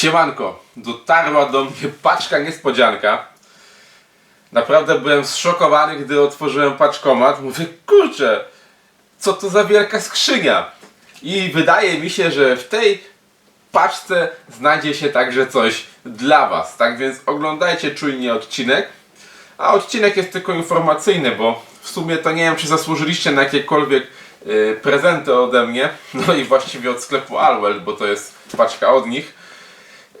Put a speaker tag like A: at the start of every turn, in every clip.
A: Siemanko, dotarła do mnie paczka niespodzianka. Naprawdę byłem zszokowany, gdy otworzyłem paczkomat. Mówię, kurczę, co to za wielka skrzynia. I wydaje mi się, że w tej paczce znajdzie się także coś dla Was. Tak więc oglądajcie czujnie odcinek. A odcinek jest tylko informacyjny, bo w sumie to nie wiem, czy zasłużyliście na jakiekolwiek y, prezenty ode mnie. No i właściwie od sklepu Alwell, bo to jest paczka od nich.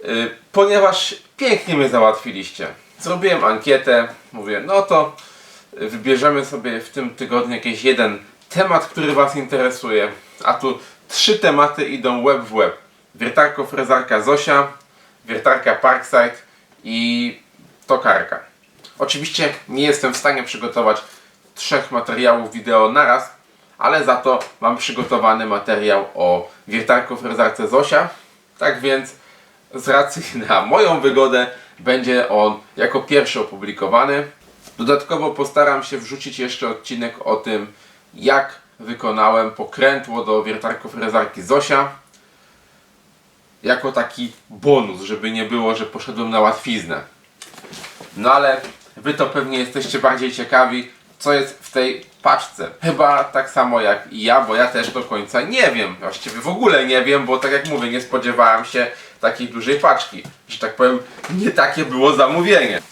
A: Y, ponieważ pięknie mnie załatwiliście. Zrobiłem ankietę, mówię, no to y, wybierzemy sobie w tym tygodniu jakiś jeden temat, który Was interesuje. A tu trzy tematy idą web w web. Wiertarko frezarka Zosia, wiertarka Parkside i tokarka. Oczywiście nie jestem w stanie przygotować trzech materiałów wideo naraz, ale za to mam przygotowany materiał o wiertarko frezarce Zosia. Tak więc z racji na moją wygodę będzie on jako pierwszy opublikowany. Dodatkowo postaram się wrzucić jeszcze odcinek o tym, jak wykonałem pokrętło do wiertarków rezarki Zosia. Jako taki bonus, żeby nie było, że poszedłem na łatwiznę. No ale wy to pewnie jesteście bardziej ciekawi, co jest w tej paczce. Chyba tak samo jak i ja, bo ja też do końca nie wiem. Właściwie w ogóle nie wiem, bo tak jak mówię, nie spodziewałem się takiej dużej paczki. Że tak powiem, nie takie było zamówienie.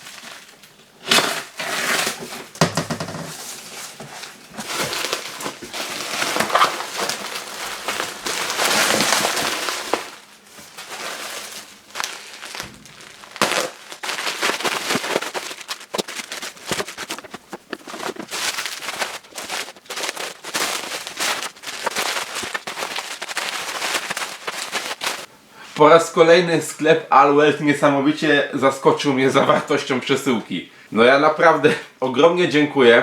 A: Po raz kolejny sklep Alwelt niesamowicie zaskoczył mnie zawartością przesyłki. No ja naprawdę ogromnie dziękuję.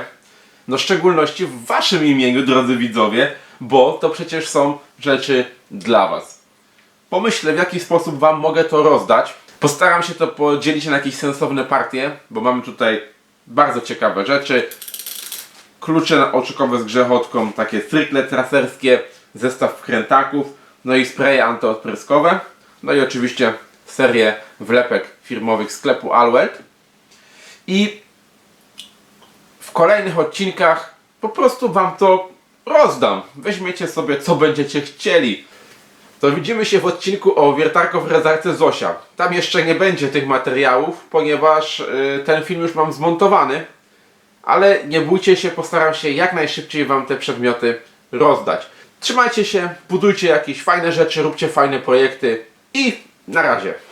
A: No w szczególności w waszym imieniu, drodzy widzowie, bo to przecież są rzeczy dla was. Pomyślę, w jaki sposób wam mogę to rozdać. Postaram się to podzielić na jakieś sensowne partie, bo mamy tutaj bardzo ciekawe rzeczy. Klucze na z grzechotką, takie stricte traserskie, zestaw wkrętaków, no i spreje antyodpryskowe. No i oczywiście serię wlepek firmowych sklepu Alwelt. I w kolejnych odcinkach po prostu Wam to rozdam. Weźmiecie sobie co będziecie chcieli. To widzimy się w odcinku o wiertarko w rezarce Zosia. Tam jeszcze nie będzie tych materiałów, ponieważ y, ten film już mam zmontowany. Ale nie bójcie się, postaram się jak najszybciej Wam te przedmioty rozdać. Trzymajcie się, budujcie jakieś fajne rzeczy, róbcie fajne projekty i na razie.